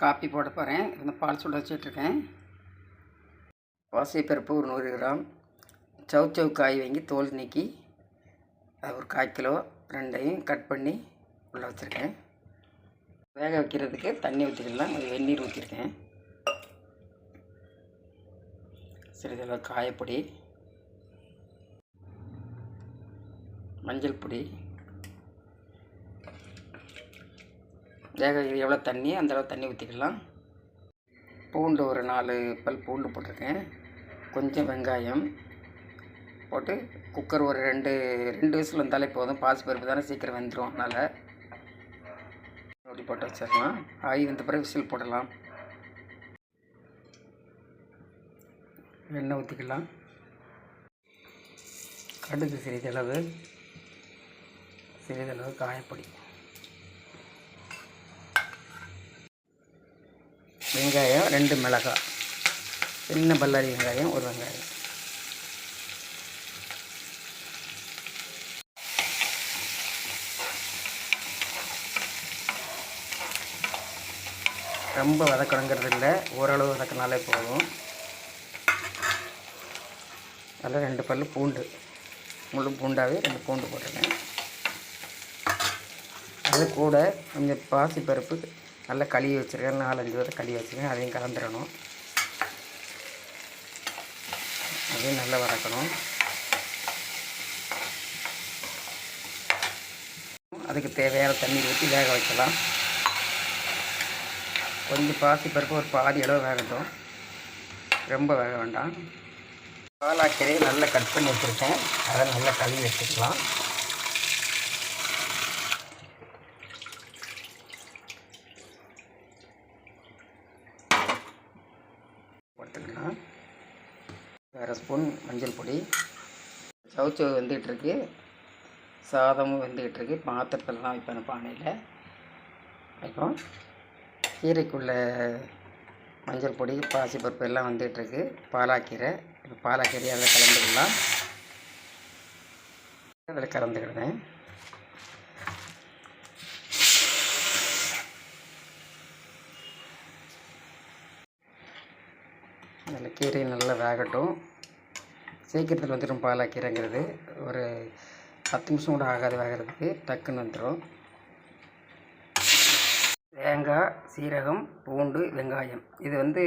Copy போட போகிறேன். இந்த பால் சுட வச்சிட்ருக்கேன். வாசைப்பருப்பு ஒரு நூறு கிராம். சவு சவு காய் வாங்கி தோல் நீக்கி அது ஒரு கால் கிலோ ரெண்டையும் கட் பண்ணி உள்ளே வச்சுருக்கேன். வேக வைக்கிறதுக்கு தண்ணி ஊற்றிக்கலாம் அது வெந்நீர் ஊற்றிருக்கேன். சிறிதளவு காயப்பொடி மஞ்சள் பொடி வேக எவ்வளோ தண்ணி அந்தளவு தண்ணி ஊற்றிக்கலாம் பூண்டு ஒரு நாலு பல் பூண்டு போட்டிருக்கேன். கொஞ்சம் வெங்காயம் போட்டு குக்கர் ஒரு ரெண்டு ரெண்டு விசில் வந்தாலே போதும். பாசி பருப்பு தானே சீக்கிரம் வெந்துடும் அதனால். அப்படி போட்டு வச்சிடலாம். ஆகி வந்த பிறகு விசில் போடலாம். எண்ணெய் ஊற்றிக்கலாம் கடுகு சிறிதளவு சிறிதளவு காயப்பொடி. வெங்காயம் ரெண்டு மிளகாய். சின்ன பல்லாரி வெங்காயம் ஒரு வெங்காயம். ரொம்ப வதக்கணுங்கிறது இல்லை. ஓரளவு வதக்கினாலே போதும். அதில் ரெண்டு பல் பூண்டு. முழு பூண்டாகவே ரெண்டு பூண்டு போட்டுருக்கேன். அது கூட கொஞ்சம் பாசிப்பருப்பு நல்லா கழுவி வச்சுருக்கேன். நாலஞ்சு வரை கழுவி வச்சுருக்கேன். அதையும் கலந்துடணும் அதையும் நல்லா வதக்கணும். அதுக்கு தேவையான தண்ணி ஊற்றி வேக வைக்கலாம். கொஞ்சம் பாசி பருப்பு ஒரு பாதி அளவு வேகட்டும். ரொம்ப வேக வேண்டாம். பாலாக்கீரையை நல்லா கட் பண்ணி வச்சுருக்கேன். அதை நல்லா கழுவி வச்சுக்கலாம் போட்டுக்கலாம் அரை ஸ்பூன் மஞ்சள் பொடி. சவுச்சவு வெந்துகிட்ருக்கு சாதமும் வெந்துகிட்ருக்கு பாத்திரத்திலலாம் வைப்பேன் பானையில். வைப்போம். கீரைக்குள்ள மஞ்சள் பொடி பாசிப்பருப்பு எல்லாம் வந்துகிட்ருக்கு பாலாக்கீரை. இப்போ பாலாக்கீரை அதில் கலந்துக்கலாம் அதில் கலந்துக்கிடுவேன். அதில் கீரை நல்லா வேகட்டும். சீக்கிரத்தில் வந்துடும் பாலாக்கீரைங்கிறது ஒரு பத்து நிமிஷம் கூட ஆகாது வேகிறதுக்கு டக்குன்னு வந்துடும் தேங்காய் சீரகம் பூண்டு வெங்காயம். இது வந்து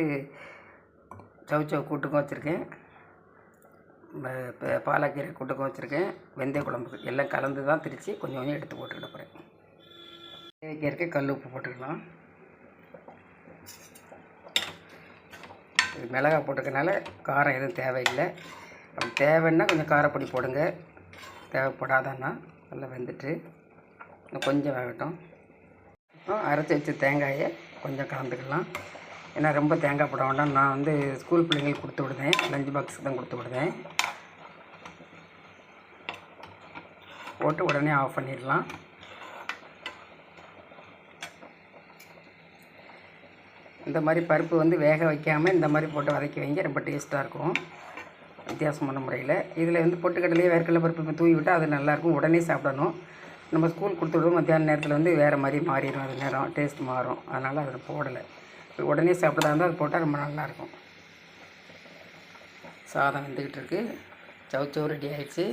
சவுச்சவ் கூட்டுக்கும் வச்சுருக்கேன். பாலாக்கீரை கூட்டுக்கும் வச்சுருக்கேன். வெந்தய குழம்புக்கு எல்லாம் கலந்து தான் திரித்து கொஞ்சம் கொஞ்சம் எடுத்து போட்டுக்கிட போகிறேன் தேவைக்கு கல் உப்பு போட்டுக்கலாம். மிளகா போட்டுக்கனால காரம் எதுவும் தேவையில்லை. அப்படி தேவைன்னா கொஞ்சம் காரப்பொடி போடுங்க. தேவைப்படாதன்னா நல்லா வெந்துட்டு இன்னும் கொஞ்சம் வேகட்டும். அரைச்சி வச்ச தேங்காயை கொஞ்சம் கலந்துக்கலாம். ஏன்னா ரொம்ப தேங்காய் போட வேண்டாம். நான் வந்து ஸ்கூல் பிள்ளைங்களுக்கு கொடுத்து விடுதேன் லஞ்ச் பாக்ஸுக்கு தான் கொடுத்து விடுதேன் போட்டு உடனே ஆஃப் பண்ணிடலாம். இந்த மாதிரி பருப்பு வந்து வேக வைக்காமல் இந்த மாதிரி போட்டு வதக்கி வைங்க. ரொம்ப டேஸ்ட்டாக இருக்கும். வித்தியாசமான முறையில். இதில் வந்து பொட்டுக்கடலையே வேர்க்கடலை பருப்பு இப்போ தூவி விட்டால் அது நல்லாயிருக்கும் உடனே சாப்பிடணும். நம்ம ஸ்கூல் கொடுத்துவிடுவோம் மத்தியான நேரத்தில் வந்து வேறு மாதிரி மாறிடும். அது நேரம் டேஸ்ட் மாறும். அதனால் அதில் போடலை. உடனே சாப்பிட்றதா இருந்தால் அது போட்டால் ரொம்ப நல்லாயிருக்கும் சாதம் வந்துக்கிட்டு இருக்குது சவுச்சவு ரெடி ஆகிடுச்சு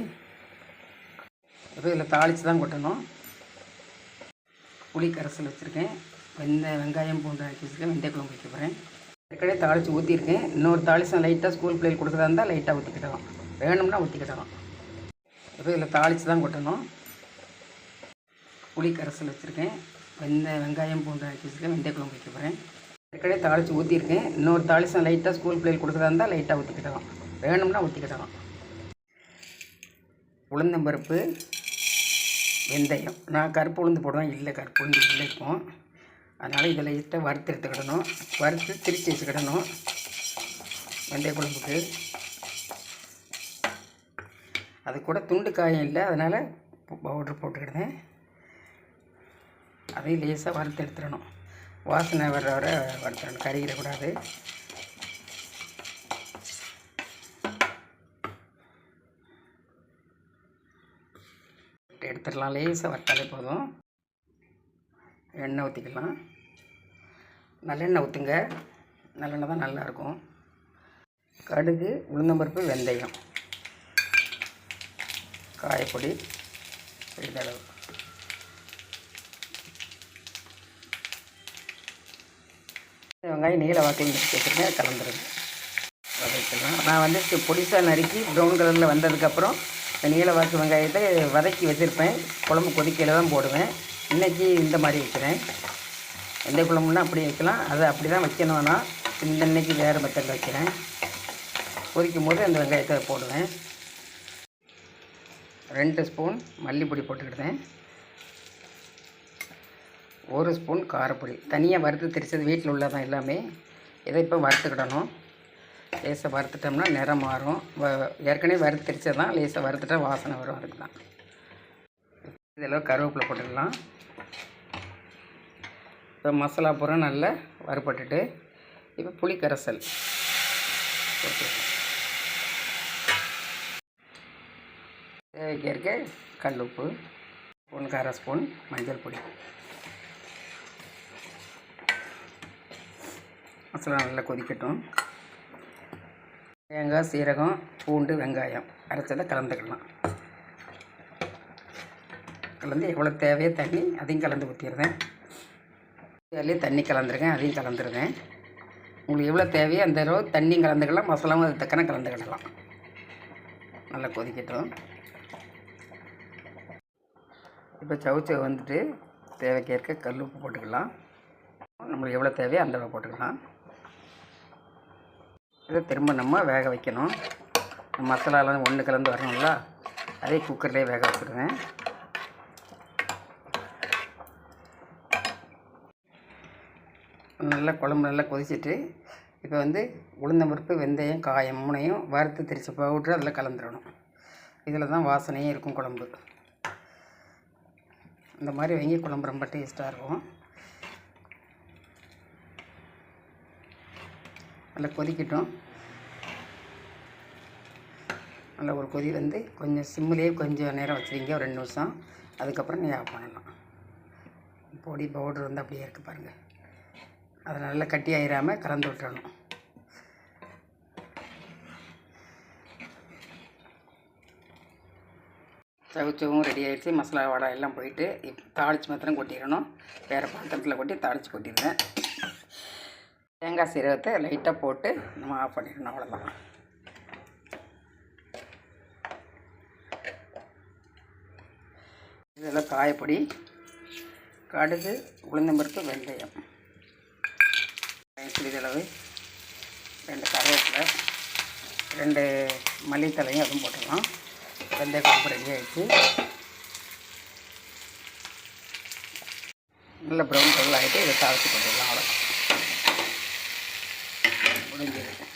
இப்போ இதில் தாளித்து தான் கொட்டணும். புளி கரைசல் வச்சுருக்கேன். வெந்த வெங்காயம் பூண்டு ஆக்கி வச்சுருக்கேன். வெந்தய குழம்பு வைக்க போகிறேன் ஏற்கனவே தாளித்து ஊற்றிருக்கேன் இன்னொரு தாளிசம் லைட்டாக ஸ்கூல் பிள்ளைகள் கொடுக்குறதா இருந்தால் லைட்டாக ஊற்றிக்கிட்டலாம் வேணும்னா ஊற்றிக்கிட்டலாம் இப்போ இதில் தாளித்து தான் கொட்டணும். புளி கரைசல் வச்சுருக்கேன். வெந்த வெங்காயம் பூண்டு ஆக்கி வச்சுருக்கேன். வெந்தய குழம்பு வைக்க போகிறேன் ஏற்கனவே தாளித்து ஊற்றிருக்கேன் இன்னொரு தாளிசம் லைட்டாக ஸ்கூல் பிள்ளைகள் கொடுக்குறதா இருந்தால் லைட்டாக ஊற்றிக்கிட்டலாம் வேணும்னா ஊற்றிக்கிட்டலாம் உளுந்தம்பருப்பு வெந்தயம். நான் கருப்பு உளுந்து போடுவேன். இல்லை கருப்பு உளுந்து இல்லை இப்போ அதனால் இதில் லைட்டாக வறுத்து எடுத்துக்கிடணும். வறுத்து திரிச்சு வச்சுக்கிடணும். வெந்தய குழம்புக்கு. அது கூட துண்டு காயம் இல்லை. அதனால் பவுட்ரு போட்டுக்கிடுதேன். அதையும் லேசாக வறுத்து எடுத்துடணும். வாசனை வர்ற வர வறுத்துடணும். கறியிடக்கூடாது எடுத்துடலாம். லேசாக வறுத்தாலே போதும். எண்ணெய் ஊற்றிக்கலாம் நல்லெண்ணெய் ஊற்றுங்க நல்லெண்ணெய் தான் நல்லாயிருக்கும். கடுகு உளுந்தம்பருப்பு வெந்தயம். காயப்பொடி சிறிதளவு வெங்காயம் நீல வாக்கை வச்சுருக்கேன். கலந்துருங்க. வதக்கலாம் நான் வந்து பொடிசாக நறுக்கி ப்ரௌன் கலரில் வந்ததுக்கப்புறம் இந்த நீல வாக்கு வெங்காயத்தை வதக்கி வச்சுருப்பேன். குழம்பு கொதிக்கையில் தான் போடுவேன். இன்றைக்கி இந்த மாதிரி வைக்கிறேன். எந்த குழம்புனா அப்படி வைக்கலாம். அதை அப்படி தான் வைக்கணும்னா இந்த இன்றைக்கி வேறு மெத்தடில் வைக்கிறேன். கொதிக்கும் போது அந்த வெங்காயத்தை போடுவேன். ரெண்டு ஸ்பூன் மல்லிப்பொடி போட்டுக்கிட்டேன் ஒரு ஸ்பூன் காரப்பொடி. தனியாக வறுத்து தெரிச்சது வீட்டில் உள்ளதான் எல்லாமே. இதை இப்போ வறுத்துக்கிடணும். லேசாக வறுத்துட்டோம்னா நிறம் மாறும். வ ஏற்கனவே வறுத்து தெரிச்சது தான் லேசாக வறுத்துட்டா வாசனை வரும். அதுக்கு தான் இதெல்லாம் கருவேப்பிலை போட்டுக்கலாம். மசாலா பூரா நல்லா வறுபட்டுட்டு இப்போ புளி கரைசல் தேவைக்கு இருக்க கல் உப்பு ஸ்பூனுக்கு அரை ஸ்பூன் மஞ்சள் பொடி. மசாலா நல்லா கொதிக்கட்டும். தேங்காய் சீரகம் பூண்டு வெங்காயம் அரைச்சதை கலந்துக்கலாம். கலந்து எவ்வளோ தேவையோ தண்ணி அதையும் கலந்து ஊற்றிடுறேன் அதுலேயே தண்ணி கலந்துருக்கேன் அதையும் கலந்துருவேன் உங்களுக்கு எவ்வளோ தேவையோ அந்த அளவு தண்ணியும் கலந்துக்கலாம் மசாலாவும் அது தக்கன கலந்துக்கிடலாம் நல்லா கொதிக்கட்டும். இப்போ சவுச்சவு வந்துட்டு தேவைக்கேற்க கல் உப்பு போட்டுக்கலாம். நம்மளுக்கு எவ்வளோ தேவையோ அந்த அளவு போட்டுக்கலாம். இதை திரும்ப நம்ம வேக வைக்கணும். மசாலாலாம் ஒன்று கலந்து வரணும்ல அதே குக்கர்லேயே வேக வச்சுருவேன். நல்லா குழம்பு நல்லா கொதிச்சிட்டு இப்போ வந்து உளுந்தம்பருப்பு வெந்தயம் காயம் மூணையும் வறுத்து திரிச்ச பவுட்ரு அதில் கலந்துடணும். இதில் தான் வாசனையும் இருக்கும் குழம்பு. இந்த மாதிரி வெங்கி குழம்பு ரொம்ப டேஸ்ட்டாக இருக்கும். நல்லா கொதிக்கட்டும். நல்லா ஒரு கொதி வந்து கொஞ்சம் சிம்மிலேயே கொஞ்சம் நேரம் வச்சுருங்க ஒரு ரெண்டு நிமிஷம். அதுக்கப்புறம் நீ ஆஃப் பண்ணலாம். பொடி பவுட்ரு வந்து அப்படியே இருக்குது பாருங்கள் அதை நல்லா கட்டி ஆயிராமல் கலந்து விட்டுறணும். சவுச்சவும் ரெடி ஆகிடுச்சு மசாலா வடை எல்லாம் போயிட்டு தாளித்து மாத்திரம் கொட்டிடணும். வேறு பாத்திரத்தில் கொட்டி தாளித்து கொட்டிடுவேன் தேங்காய் சீரகத்தை லைட்டாக போட்டு நம்ம ஆஃப் பண்ணிடணும் அவ்வளோதான் இதெல்லாம் காயப்பொடி கடுகு உளுந்தம்பருப்பு வெந்தயம். சிறிதளவு ரெண்டு கருவேப்பிலை ரெண்டு மல்லித்தலையும் அதுவும் போட்டுடலாம். வெந்தய குழம்பு ரெடி ஆகிடுச்சு நல்ல ப்ரௌன் கலர் ஆகிட்டு இதை தாளித்து போட்டுடலாம் அவ்வளோ முடிஞ்சிருக்கு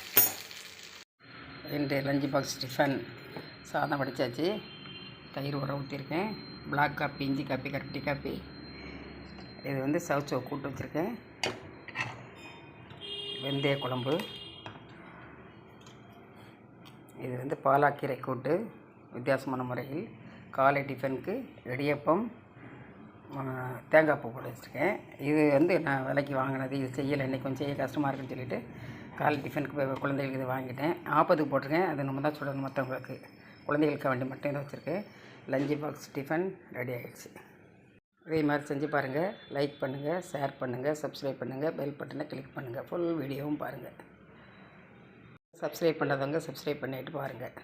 ரெண்டு லஞ்சு பாக்ஸ் டிஃபன். சாதம் வடித்தாச்சு தயிர் உரம் ஊற்றிருக்கேன் பிளாக் காப்பி இஞ்சி காப்பி கருப்பட்டி காப்பி இது வந்து சவுச்சோ கூட்டு வச்சுருக்கேன். வெந்தய குழம்பு. இது வந்து பாலாக்கீரை கூட்டு வித்தியாசமான முறையில். காலை டிஃபனுக்கு இடியப்பம் தேங்காய் பூ போட்டு வச்சுருக்கேன். இது வந்து நான் விலைக்கு வாங்கினது இது செய்யலை. இன்னைக்கு கொஞ்சம் செய்ய கஷ்டமாக இருக்குன்னு சொல்லிட்டு காலை டிஃபனுக்கு குழந்தைகளுக்கு இது வாங்கிட்டேன். ஆப்பத்துக்கு போட்டிருக்கேன். அது நம்ம தான் சுடணும் மற்றவங்களுக்கு குழந்தைகளுக்கு வேண்டி மட்டும் இதை வச்சுருக்கேன். லஞ்சு பாக்ஸ் டிஃபன் ரெடி ஆகிடுச்சு இதே மாதிரி செஞ்சு பாருங்கள் லைக் பண்ணுங்கள் ஷேர் பண்ணுங்கள் சப்ஸ்கிரைப் பண்ணுங்கள் பெல் பட்டனை கிளிக் பண்ணுங்கள் ஃபுல் வீடியோவும் பாருங்கள் சப்ஸ்கிரைப் பண்ணாதவங்க சப்ஸ்கிரைப் பண்ணிட்டு பாருங்கள்